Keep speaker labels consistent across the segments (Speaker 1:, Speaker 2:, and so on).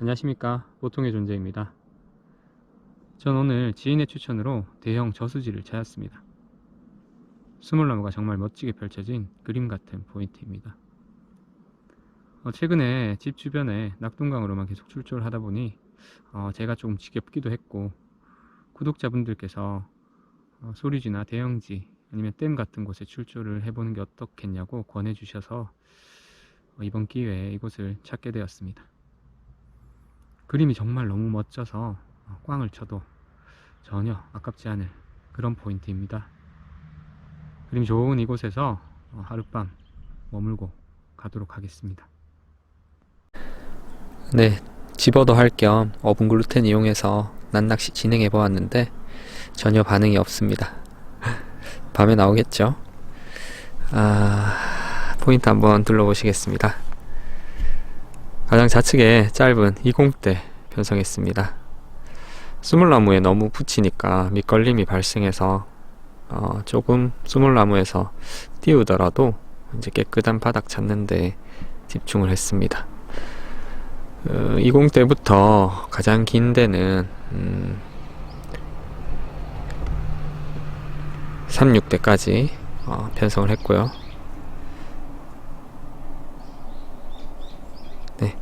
Speaker 1: 안녕하십니까. 보통의 존재입니다. 전 오늘 지인의 추천으로 대형 저수지를 찾았습니다. 수물나무가 정말 멋지게 펼쳐진 그림 같은 포인트입니다. 어, 최근에 집 주변에 낙동강으로만 계속 출조를 하다 보니 어, 제가 조금 지겹기도 했고 구독자분들께서 어, 소리지나 대형지 아니면 댐 같은 곳에 출조를 해보는 게 어떻겠냐고 권해 주셔서 어, 이번 기회에 이곳을 찾게 되었습니다 그림이 정말 너무 멋져서 어, 꽝을 쳐도 전혀 아깝지 않을 그런 포인트입니다. 그림 좋은 이곳에서 어, 하룻밤 머물고 가도록 하겠습니다.
Speaker 2: 네, 집어도 할 겸 어분 글루텐 이용해서 난낚시 진행해 보았는데 전혀 반응이 없습니다. 밤에 나오겠죠? 아, 포인트 한번 둘러보시겠습니다. 가장 좌측에 짧은 20대 편성했습니다. 수물나무에 너무 붙이니까 밑걸림이 발생해서 어, 조금 수물나무에서 띄우더라도 이제 깨끗한 바닥 찾는데 집중을 했습니다. 어, 20대부터 가장 긴 데는 음, 36대까지 어, 편성을 했고요. 네.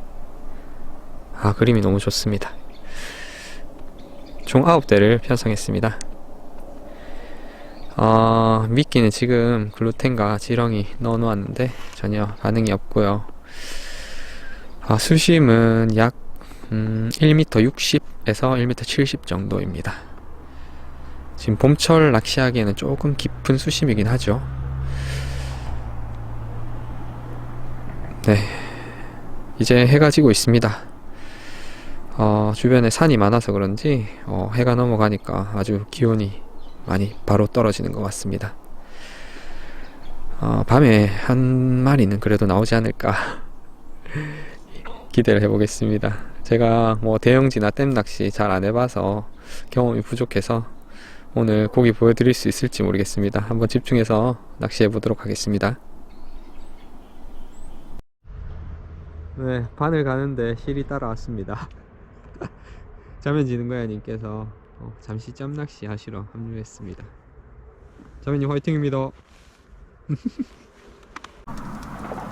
Speaker 2: 아, 그림이 너무 좋습니다. 총 9대를 편성했습니다. 어, 미끼는 지금 글루텐과 지렁이 넣어 놓았는데 전혀 반응이 없고요. 아, 수심은 약 음, 1m 60에서 1m 70 정도입니다. 지금 봄철 낚시하기에는 조금 깊은 수심이긴 하죠. 네. 이제 해가 지고 있습니다. 어, 주변에 산이 많아서 그런지 어, 해가 넘어가니까 아주 기온이 많이 바로 떨어지는 것 같습니다. 어, 밤에 한 마리는 그래도 나오지 않을까 기대를 해보겠습니다. 제가 뭐 대형지나 댐 낚시 잘 안 해봐서 경험이 부족해서 오늘 고기 보여드릴 수 있을지 모르겠습니다. 한번 집중해서 낚시해 보도록 하겠습니다. 네, 바늘 가는데 실이 따라왔습니다. 자면지는 거야 님께서 어, 잠시 짬낚시 하시러 합류했습니다. 자면님 화이팅입니다.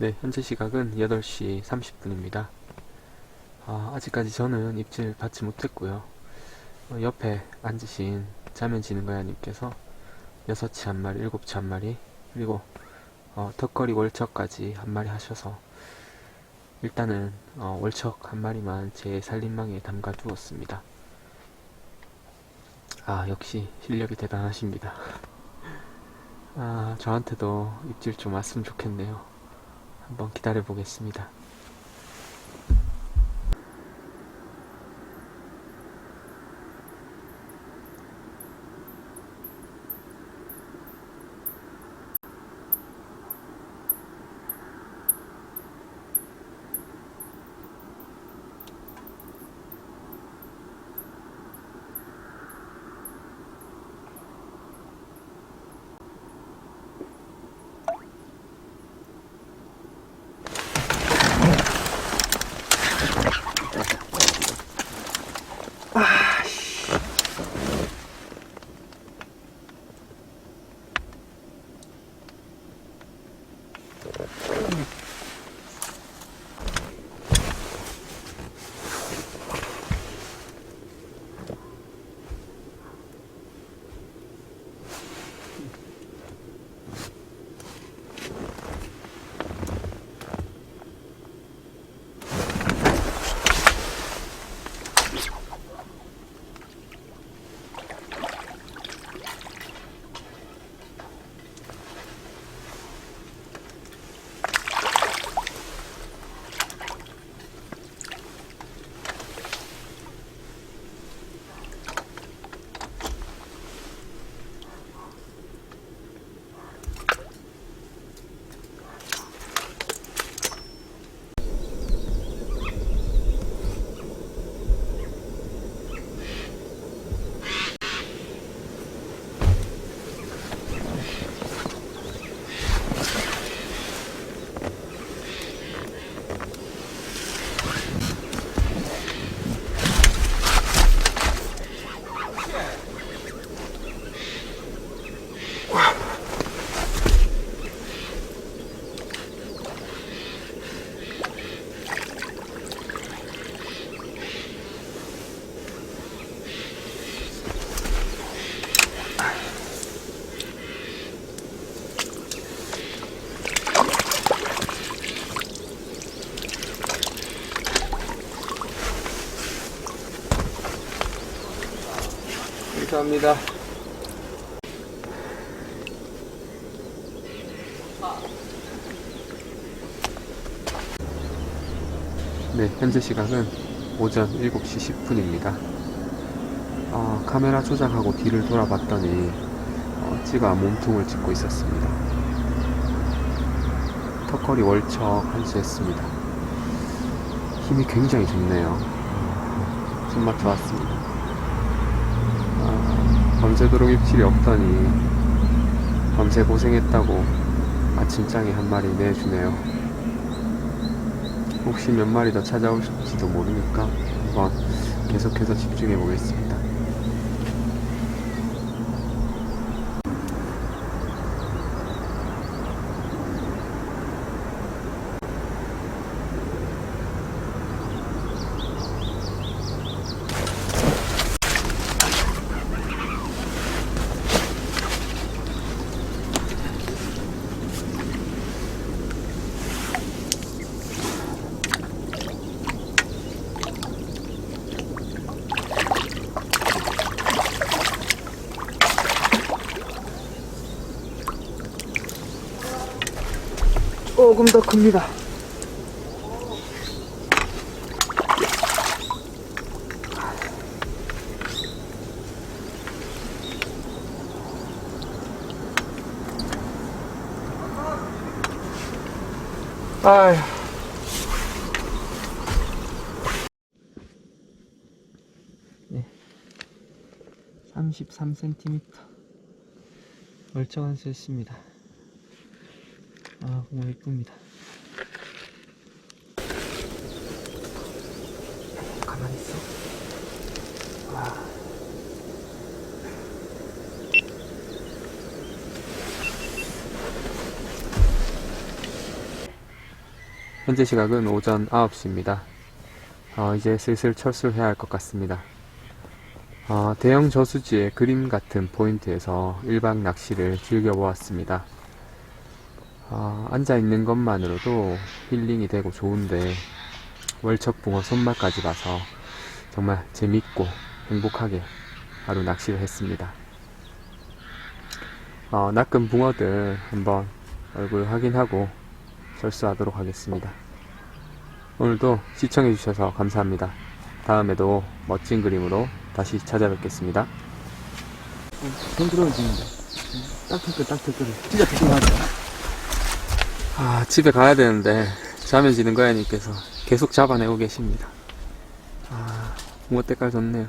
Speaker 2: 네, 현재 시각은 8시 30분입니다. 아, 아직까지 저는 입질 받지 못했고요. 어, 옆에 앉으신 자면 지는 거야님께서 6치 한 마리, 7치 한 마리, 그리고 어, 턱걸이 월척까지 한 마리 하셔서 일단은 어, 월척 한 마리만 제 살림망에 담가 두었습니다. 아, 역시 실력이 대단하십니다. 아, 저한테도 입질 좀 왔으면 좋겠네요. 한번 기다려 보겠습니다. 감사합니다. 네, 현재 시각은 오전 7시 10분입니다. 어, 카메라 조작하고 뒤를 돌아봤더니 어, 찌가 몸통을 짚고 있었습니다. 턱걸이 월척 한수했습니다. 힘이 굉장히 좋네요. 손맛 좋았습니다. 아, 밤새도록 입질이 없더니 밤새 고생했다고 아침장에 한 마리 내주네요. 혹시 몇 마리 더 찾아올지도 모르니까 한번 계속해서 집중해 보겠습니다. 조금 더 큽니다. 아휴. 네. 33cm. 멀쩡한 수였습니다. 아, 정말 이쁩니다. 가만히 있어. 와. 현재 시각은 오전 9시입니다. 어, 이제 슬슬 철수해야 할 것 같습니다. 어, 대형 저수지의 그림 같은 포인트에서 일박 낚시를 즐겨보았습니다. 아, 앉아있는 것만으로도 힐링이 되고 좋은데 월척붕어 손맛까지 봐서 정말 재밌고 행복하게 하루 낚시를 했습니다. 어, 낚은 붕어들 한번 얼굴 확인하고 철수하도록 하겠습니다. 오늘도 시청해주셔서 감사합니다. 다음에도 멋진 그림으로 다시 찾아뵙겠습니다.
Speaker 3: 손 들어지는데. 딱 털끌, 딱 털끌. 진짜 털끌하다.
Speaker 2: 아, 집에 가야 되는데, 자면 지는 거야님께서 계속 잡아내고 계십니다. 아, 때깔 좋네요.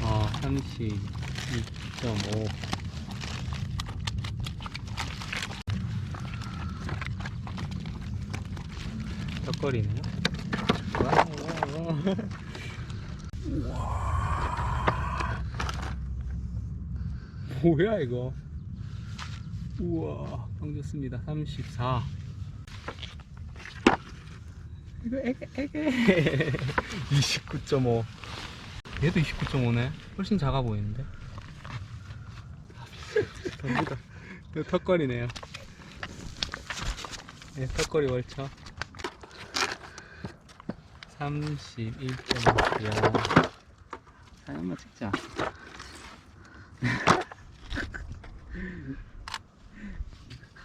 Speaker 1: 아, 32.5. 턱걸이네요. 뭐야 이거? 우와, 방 좋습니다. 34. 이거 애게 애게 29.5. 얘도 29.5네. 훨씬 작아 보이는데. 전부다. 이거 턱걸이네요. 네, 턱걸이 월차. 31.5. 이야. 사진 한번 찍자.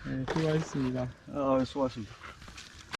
Speaker 1: 네, 수고하셨습니다.
Speaker 3: 아, 수고하셨습니다.